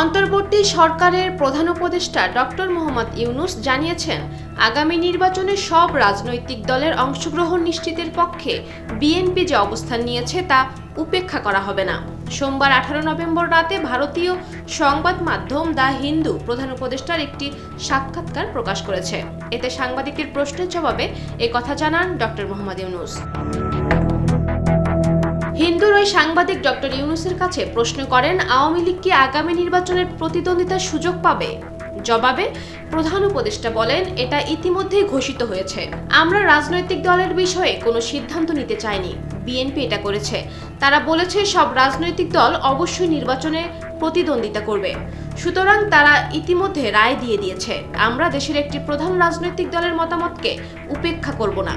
অন্তর্বর্তী সরকারের প্রধান উপদেষ্টা ডক্টর মোহাম্মদ ইউনুস জানিয়েছেন, আগামী নির্বাচনে সব রাজনৈতিক দলের অংশগ্রহণ নিশ্চিতের পক্ষে বিএনপি যে অবস্থান নিয়েছে তা উপেক্ষা করা হবে না। সোমবার আঠারো নভেম্বর রাতে ভারতীয় সংবাদ মাধ্যম দ্য হিন্দু প্রধান উপদেষ্টার একটি সাক্ষাৎকার প্রকাশ করেছে। এতে সাংবাদিকের প্রশ্নের জবাবে কথা জানান ডক্টর মোহাম্মদ ইউনুস। ওই সাংবাদিক ডক্টর ইউনুসের কাছে প্রশ্ন করেন, আওয়ামী লীগ কি আগামী নির্বাচনের প্রতিদ্বন্দ্বিতার সুযোগ পাবে? জবাবে প্রধান উপদেষ্টা বলেন, এটা ইতিমধ্যেই ঘোষিত হয়েছে। আমরা রাজনৈতিক দলের বিষয়ে কোনো সিদ্ধান্ত নিতে চাইনি। বিএনপি এটা করেছে। তারা বলেছে, সব রাজনৈতিক দল অবশ্যই নির্বাচনে প্রতিদ্বন্দ্বিতা করবে। সুতরাং তারা ইতিমধ্যে রায় দিয়ে দিয়েছে। আমরা দেশের একটি প্রধান রাজনৈতিক দলের মতামতকে উপেক্ষা করব না।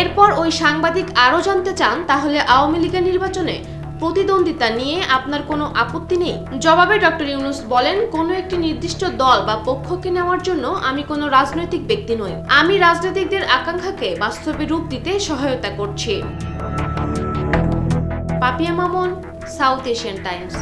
এরপর ওই সাংবাদিক আরও জানতে চান, তাহলে আওয়ামী লীগের নির্বাচনে প্রতিদ্বন্দ্বিতা নিয়ে আপনার কোনো আপত্তি নেই? জবাবে ডক্টর ইউনুস বলেন, কোনো একটি নির্দিষ্ট দল বা পক্ষকে নেওয়ার জন্য আমি কোনো রাজনৈতিক ব্যক্তি নই। আমি রাজনীতিকদের আকাঙ্ক্ষাকে বাস্তবে রূপ দিতে সহায়তা করছি। Papia Mamun, South Asian Times.